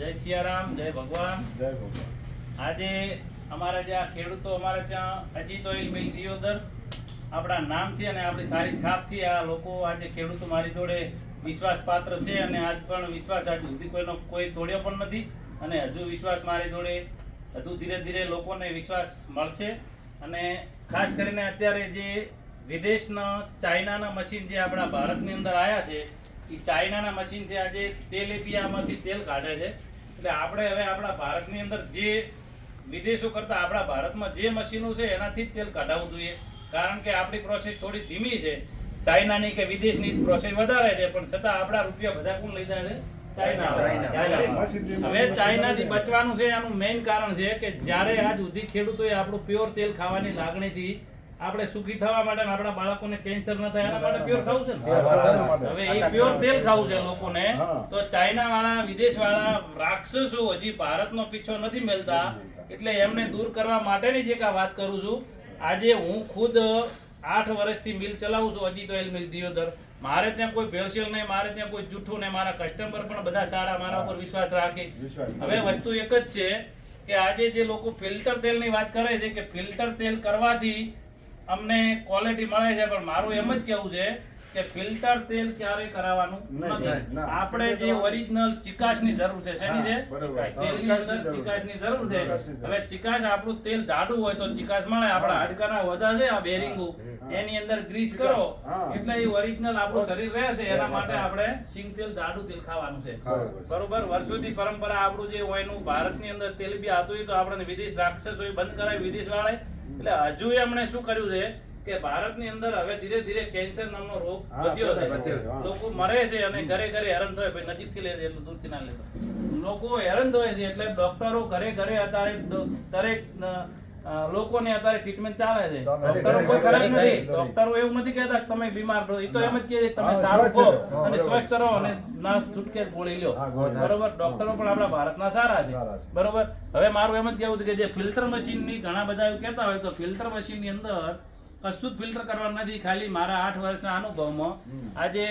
જય સિયારામ જય ભગવાન. જય ભગવાન. આજે અમારા જે આ ખેડૂતો અમારે ત્યાં અજીત ઓઇલ મિલ દિયોદર આપણા નામથી અને આપણી સારી છાપથી આ લોકો આજે ખેડૂતો મારી જોડે વિશ્વાસપાત્ર છે અને આજ પણ વિશ્વાસ આજ સુધી કોઈનો કોઈ તોડ્યો પણ નથી અને હજુ વિશ્વાસ મારી જોડે હજુ ધીરે ધીરે લોકોને વિશ્વાસ મળશે અને ખાસ કરીને અત્યારે જે વિદેશના ચાઇનાના મશીન જે આપણા ભારતની અંદર આવ્યા છે એ ચાઇનાના મશીનથી આજે તેલેબિયામાંથી તેલ કાઢે છે. એટલે આપણે હવે આપણા ભારતની અંદર જે વિદેશો કરતાં આપણા ભારતમાં જે મશીનો છે એનાથી જ તેલ કાઢાવવું જોઈએ. કારણ કે આપણી પ્રોસેસ થોડી ધીમી છે. ચાઇનાની કે વિદેશની પ્રોસેસ વધારે છે પણ છતાં આપણા રૂપિયા બધા કોણ લઈ જાય છે. હવે ચાઇનાથી બચવાનું છે એનું મેઇન કારણ છે કે જ્યારે આજ સુધી ખેડૂતોએ આપણું પ્યોર તેલ ખાવાની લાગણીથી આપણે સુખી થવા માટે આપણા બાળકોને કેન્સર ન થાય એના માટે પ્યોર ખાવું છે ને? હવે એ પ્યોર તેલ ખાવું છે લોકોને. તો ચાઇના વાળા વિદેશ વાળા રાક્ષસો હજી ભારતનો પીછો નથી મેલતા. એટલે એમને દૂર કરવા માટેની જે કા વાત કરું છું. આજે હું ખુદ આઠ વર્ષથી મિલ ચલાવું છું અજીત ઓઇલ મિલ દિયોદર. મારે ત્યાં કોઈ ભેળસેળ નહીં મારે ત્યાં કોઈ જૂઠું નહીં. મારા કસ્ટમર પણ બધા સારા મારા ઉપર વિશ્વાસ રાખે. હવે વસ્તુ એક જ છે કે આજે જે લોકો ફિલ્ટર તેલની વાત કરે છે કે ફિલ્ટર તેલ કરવાથી અમને ક્વોલિટી મળે છે. પણ મારું એમ જ કેવું છે કે ફિલ્ટર તેલ ક્યારે કરાવવાનું નથી. આપણે જે ઓરિજિનલ ચિકાસની જરૂર છે શેની છે? તેલની અંદર ચિકાસની જરૂર છે. હવે ચિકાસ આપણું તેલ જાડું હોય તો ચિકાસ મળે. આપણા હાડકાના વધા છે આ બેરિંગો. એની અંદર ગ્રીસ કરો. એટલે એ ઓરિજિનલ આપણું શરીર રહે છે. એના માટે આપણે સિંગ તેલ જાડું તેલ ખાવાનું છે. બરોબર. બરોબર? વર્ષોથી પરંપરા આપણું જે હોય એનું ભારતની અંદર તેલ બી હતું હોય તો આપણે વિદેશ રાક્ષસ હોય બંધ કરાય વિદેશ વાળે એટલે હજુ એમણે શું કર્યું છે? કે ભારતની અંદર હવે ધીરે ધીરે કેન્સર નામનો રોગ વધ્યો છે. લોકો મરે છે અને ઘરે ઘરે હેરાન થાય ભાઈ નજીકથી લે છે એટલું દૂરથી ના લે લોકો હેરાન થાય છે એટલે ડોક્ટરો ઘરે ઘરે અત્યારે દરેક લોકોને અત્યારે ટ્રીટમેન્ટ ચાલે છે. ડોક્ટરો કોઈ ખરાબ નથી. ડોક્ટરો એવું નથી કહેતા તમે બીમાર રહો એ તો એમ જ કહે છે તમે સારું રહો. અને સ્વસ્થ રહો અને ના છૂટકે ગોળી લો બરોબર? ડોક્ટરો પણ આપણા ભારતના સારા છે. સારા છે. બરોબર? હવે મારું એમ જ કહેવું છે કે જે ફિલ્ટર મશીનની ઘણા બધા એવું કહેતા હોય તો ફિલ્ટર મશીનની અંદર કશું જ ફિલ્ટર કરવાનું નથી. ખાલી મારા આઠ વર્ષના અનુભવમાં આજે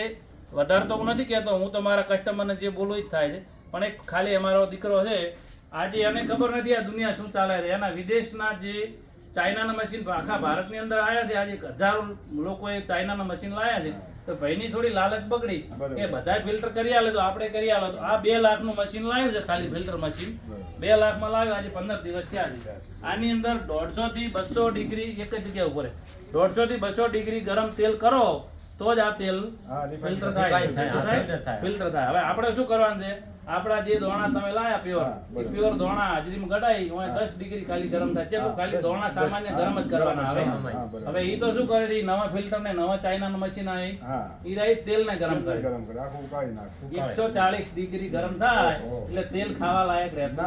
વધારે તો હું નથી કહેતો હું તો મારા કસ્ટમરને જે બોલું જ થાય છે. પણ એક ખાલી અમારો દીકરો છે આજે એને ખબર નથી આ દુનિયા શું ચાલે છે. એના વિદેશના જે ચાઇનાના મશીન આખા ભારતની અંદર આવ્યા છે. આજે હજારો લોકોએ ચાઇનાના મશીન લાવ્યા છે. તો ભાઈની થોડી લાલચ બગડી કે બધા ફિલ્ટર કરી આલે તો આપણે કરી આલો. તો આ બે લાખનું મશીન લાવ્યું છે ખાલી ફિલ્ટર મશીન. બે લાખમાં લાવ્યું આજે પંદર દિવસ થયા આની અંદર દોઢસો થી બસો ડિગ્રી એક જ જગ્યા ઉપર દોઢસો થી બસો ડિગ્રી ગરમ તેલ કરો તો જ આ તેલ ફિલ્ટર થાય. ફિલ્ટર થાય. હવે આપણે શું કરવાનું છે? આપણા જે દોણા તમે લાયા પ્યોર. પ્યોર દોણા હાજરીમાં ગડાઈ હોય દસ ડિગ્રી ખાલી ગરમ થાય. ચેટલું ખાલી. દોણા સામાન્ય ગરમ જ કરવાના આવે. હવે એ તો શું કરે છે? નવા ફિલ્ટર ને નવા ચાઇનાનું મશીન આવે. એ રહી તેલ ને ગરમ કરે. એકસો ચાલીસ ડિગ્રી ગરમ થાય એટલે તેલ ખાવા લાયક રહે, તેલ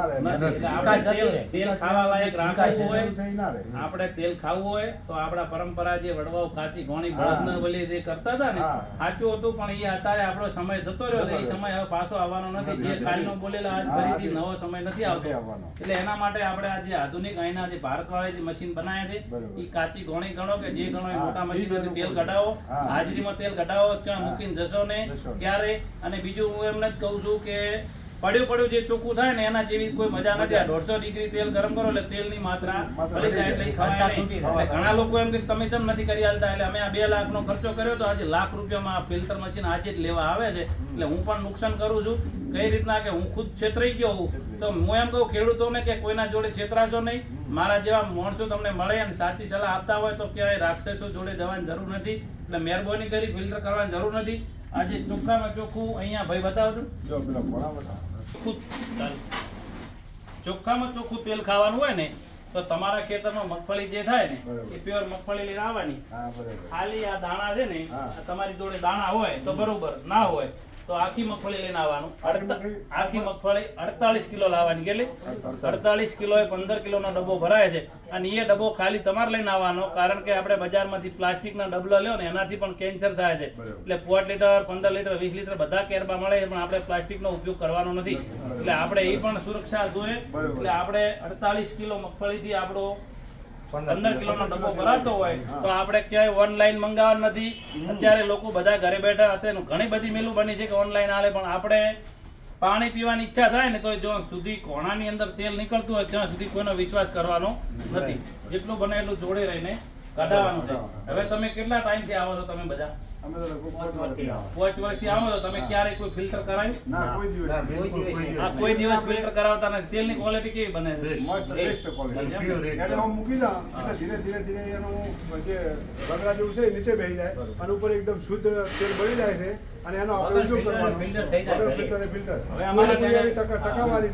જતું રહે. તેલ ખાવા લાયક રાખવું હોય છે ના. આપણે તેલ ખાવું હોય તો આપણા પરંપરા જે વડવાઓ કાચી ઘોણી બળદ ને જે કરતા હતા ને સાચું હતું પણ એ અત્યારે આપણો સમય જતો રહ્યો છે. એ સમય હવે પાછો આવવાનો નથી. જે. કાલનો બોલેલા આજ ફરીથી નવો સમય નથી આવતો એટલે એના માટે આપણે આજે આધુનિક અહીંના જે ભારતવાળા જે મશીન બનાવ્યા છે એ કાચી ઘોણી ગણો કે જે ગણો મોટા મશીન તેલ કઢાવો. હાજરીમાં તેલ કઢાવો ત્યાં મૂકીને જશો ને જશો ને. ક્યારે અને બીજું હું એમને જ કહું છું કે પડ્યું પડ્યું જે ચોખ્ખું થાય ને એના જેવી કોઈ મજા નથી. આ દોઢસો ડિગ્રી તેલ ગરમ કરો એટલે તેલની માત્રા માત્રા જાય એટલે ખવાય નહીં. એટલે ઘણા લોકો એમ કે તમે કેમ નથી કરી હાલતા? એટલે અમે આ બે લાખનો ખર્ચો કર્યો તો આજે લાખ રૂપિયામાં આ ફિલ્ટર મશીન આજે જ લેવા આવે છે. એટલે હું પણ નુકસાન કરું છું. કઈ રીતના કે હું ખુદ છેતરાઈ ગયો હું તો હું એમ કહું ખેડૂતોને કે કોઈના જોડે છેતરાશો નહીં. મારા જેવા માણસો તમને મળે અને સાચી સલાહ આપતા હોય તો ક્યાંય રાક્ષસો જોડે જવાની જરૂર નથી. એટલે મહેરબાની કરી ફિલ્ટર કરવાની જરૂર નથી. આજે ચોખ્ખામાં ચોખ્ખું અહીંયા ભાઈ બતાવજો. જો પેલા ભણા બધા. ચોખ્ખું ચોખ્ખામાં ચોખ્ખું તેલ ખાવાનું હોય ને તો તમારા ખેતરમાં મગફળી જે થાય ને એ પ્યોર મગફળી લઈને આવવાની. ખાલી આ દાણા છે ને તમારી જોડે દાણા હોય તો બરોબર ના હોય તો આખી મગફળી લઈને આવવાનું. આખી મગફળી? અડતાલીસ કિલો લાવવાની કેટલી અડતાલીસ. કિલો. એ પંદર કિલોનો ડબ્બો ભરાય છે. અને એ ડબ્બો ખાલી તમારે લઈને આવવાનો કારણ કે આપણે બજારમાંથી પ્લાસ્ટિકના ડબલા લ્યો ને એનાથી પણ કેન્સર થાય છે. એટલે પાંચ લીટર પંદર લીટર વીસ લીટર બધા કેરબા મળે છે પણ આપણે પ્લાસ્ટિકનો ઉપયોગ કરવાનો નથી. એટલે આપણે એ પણ સુરક્ષા જોઈએ. એટલે આપણે અડતાલીસ કિલો મગફળીથી આપણો પંદર કિલોનો ડબ્બો ભરાતો હોય તો આપણે ક્યાંય ઓનલાઈન મંગાવવા નથી. અત્યારે લોકો બધા ઘરે બેઠા અત્યારે ઘણી બધી મેલું બની છે કે ઓનલાઈન આલે પણ આપણે પાણી પીવાની ઈચ્છા થાય ને તો જો સુધી કોણાની અંદર તેલ નીકળતું હોય ત્યાં સુધી કોઈનો વિશ્વાસ કરવાનો નથી. જેટલું બને એટલું જોડે રહીને કઢાવવાનું છે. હવે તમે કેટલા ટાઈમથી આવો છો તમે બધા? અમે તો પાંચ વર્ષથી આવો. પાંચ વર્ષથી આવો છો તમે ક્યારેય કોઈ ફિલ્ટર કરાવ્યું ના કોઈ દિવસ ના, નહીં. બિલકુલ કોઈ દિવસ આ કોઈ દિવસ ફિલ્ટર કરાવતા નથી. તેલની ક્વોલિટી કેવી બને છે? મસ્ત બેસ્ટ ક્વોલિટી મૂકી દો એટલે ધીરે ધીરે ધીરે એનું જે રગડા જેવું છે એ નીચે બેસી જાય. અને ઉપર એકદમ શુદ્ધ તેલ બળી જાય છે. અને એનો આપણે વગર ઉપયોગ filter કરવાનો. filter થઈ જાય એ filter. હવે અમારા પૂરેપૂરી ટકાવારી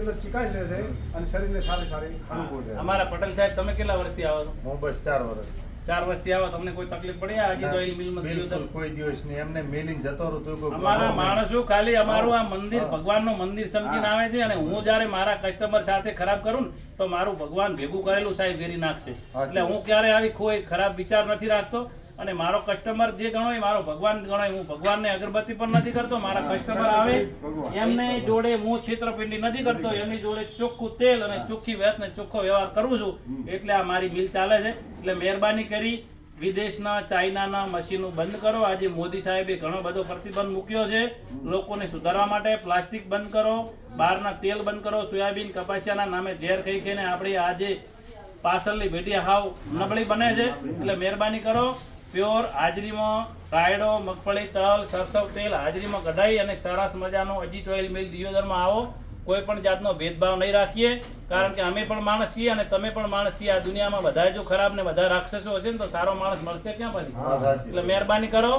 અંદર ચિકાશ રહેશે અને શરીરને સારી સારી અનુકૂળ રહે. અમારા પટેલ સાહેબ તમે કેટલા વર્ષથી આવો છો? હું બસ ચાર વર્ષ. ચાર વર્ષથી આવો તમને કોઈ તકલીફ પડી? આજે ઓઇલ મિલમાં બિલકુલ કોઈ દિવસ નહીં. એમને મેલીને જતો રહું તો કોઈ અમારા માણસો ખાલી અમારું આ મંદિર. ભગવાનનું મંદિર સમજીને. આવે છે અને હું જ્યારે મારા કસ્ટમર સાથે ખરાબ કરું ને તો મારું ભગવાન ભેગું કરેલું સાહેબ વેરી નાખશે. એટલે હું ક્યારે આવી કોઈ ખરાબ વિચાર નથી રાખતો. અને મારો કસ્ટમર જે ગણો એ મારો ભગવાન ગણો હું ભગવાનને અગરબત્તી પણ નથી કરતો મારા કસ્ટમર આવે. એમને જોડે હું છેતરપિંડી નથી કરતો એમની જોડે ચોખ્ખું તેલ અને ચોખ્ખી વેત ને ચોખ્ખો વ્યવહાર કરું છું એટલે આ મારી મિલ ચાલે છે. એટલે મહેરબાની કરી વિદેશના ચાઇનાના મશીનો બંધ કરો. આજે મોદી સાહેબે ઘણો બધો પ્રતિબંધ મૂક્યો છે. લોકોને સુધારવા માટે પ્લાસ્ટિક બંધ કરો બહારના તેલ બંધ કરો સોયાબીન કપાસિયાના નામે ઝેર ખાઈ ખાઈને આપણી આજે પાછળની ભેટી હાવ નબળી બને છે. એટલે મહેરબાની કરો. પ્યોર હાજરીમાં રાયડો મગફળી તલ સરસવ તેલ હાજરીમાં કઢાઈ અને સરસ મજાનો અજીત ઓઇલ મિલ દિયોદરમાં આવો. કોઈ પણ જાતનો ભેદભાવ નહીં રાખીએ કારણ કે અમે પણ માણસ છીએ અને તમે પણ માણસ છીએ. આ દુનિયામાં બધા જો ખરાબ ને બધા રાક્ષસો હશે ને તો સારો માણસ મળશે ક્યાં પછી? એટલે મહેરબાની કરો.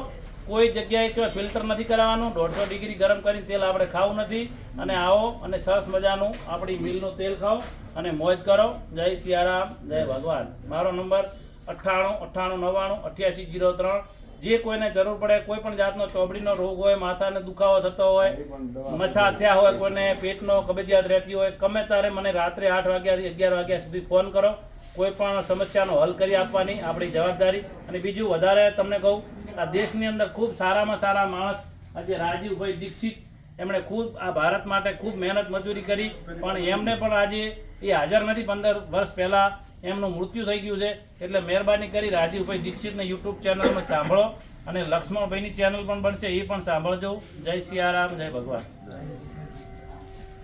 કોઈ જગ્યાએ કોઈ ફિલ્ટર નથી કરાવવાનું. દોઢસો ડિગ્રી ગરમ કરીને તેલ આપણે ખાવું નથી. અને આવો અને સરસ મજાનું આપણી મિલનું તેલ ખાઓ અને મોજ કરો. જય સિયારામ જય ભગવાન. મારો નંબર અઠ્ઠાણું અઠ્ઠાણું, નવ્વાણું, અઠ્યાસી, જીરો, ત્રણ. જે કોઈને જરૂર પડે, કોઈ પણ જાતનો ચોબડીનો રોગ હોય, માથાને દુખાવો થતો હોય, મસા થયા હોય, કોઈને પેટનો કબજિયાત રહેતી હોય, ગમે ત્યારે મને રાત્રે આઠ વાગ્યાથી અગિયાર વાગ્યા સુધી ફોન કરો. કોઈ પણ સમસ્યાનો હલ કરી આપવાની આપણી જવાબદારી. અને બીજું વધારે તમને કહું, આ દેશની અંદર ખૂબ સારામાં સારા માણસ, આજે રાજીવભાઈ દીક્ષિત, એમણે ખૂબ આ ભારત માટે ખૂબ મહેનત મજૂરી કરી. પણ એમને પણ આજે એ હાજર નથી પંદર વર્ષ પહેલા એમનું મૃત્યુ થઈ ગયું છે. એટલે મહેરબાની કરી રાજીવભાઈ દીક્ષિતને યુટ્યુબ ચેનલમાં સાંભળો અને લક્ષ્મણભાઈની ચેનલ પણ બનશે, એ પણ સાંભળજો. જય સિયારામ જય ભગવાન.